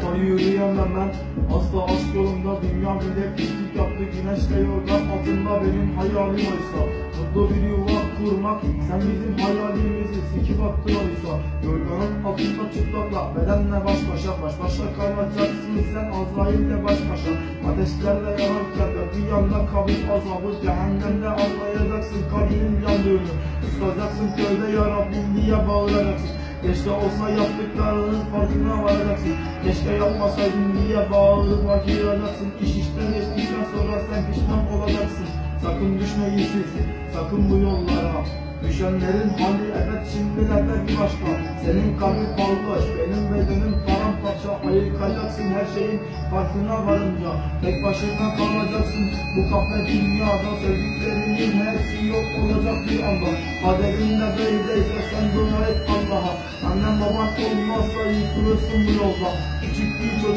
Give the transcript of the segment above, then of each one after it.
Kafayı yürüyemem ben. Asla aşk yolunda dünya millet pislik yaptı. Güneş de altında benim hayalim oysa. Mutlu bir yuva kurmak sen bizim hayalin oysa Yorganın altında çıplakla bedenle baş başa Baş başa kalacaksın sen Azrail'le baş başa. Ateşlerle yanarken de bir yanda kabir azabı Cehennemde anlayacaksın kalbinin yandığını. Tutacaksın köyde ya Rabbim diye bağıracaksın. Keşke olsa yaptıklarının farkına varacaksın. Keşke yapmasaydın diye bağırıp vakiracaksın İş işten geçtikten sonra olacaksın Sakın düşme iyisiz, sakın bu yollara. Düşenlerin hali evet şimdilerde bir başka. Senin kalbin palpaş, benim bedenim paramparça. Ayıkacaksın her şeyin farkına varınca. Tek başına kalacaksın bu kahve dünyada. Sevdiklerinin hepsi yok olacak bir anda. Kaderinde böyleyse sen dua et Allah'a. Annem baban olmazsa yıkılırsın bu yolda. Küçük bir çocuk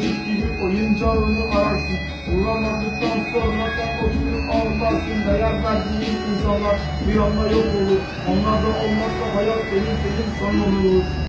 oyuncağını ararsın. Bulamadıktan sonra sen oturup ağlarsın Değer verdiğin insanlar bir anda yok olur. Onlar da olmazsa hayat benim senin son olur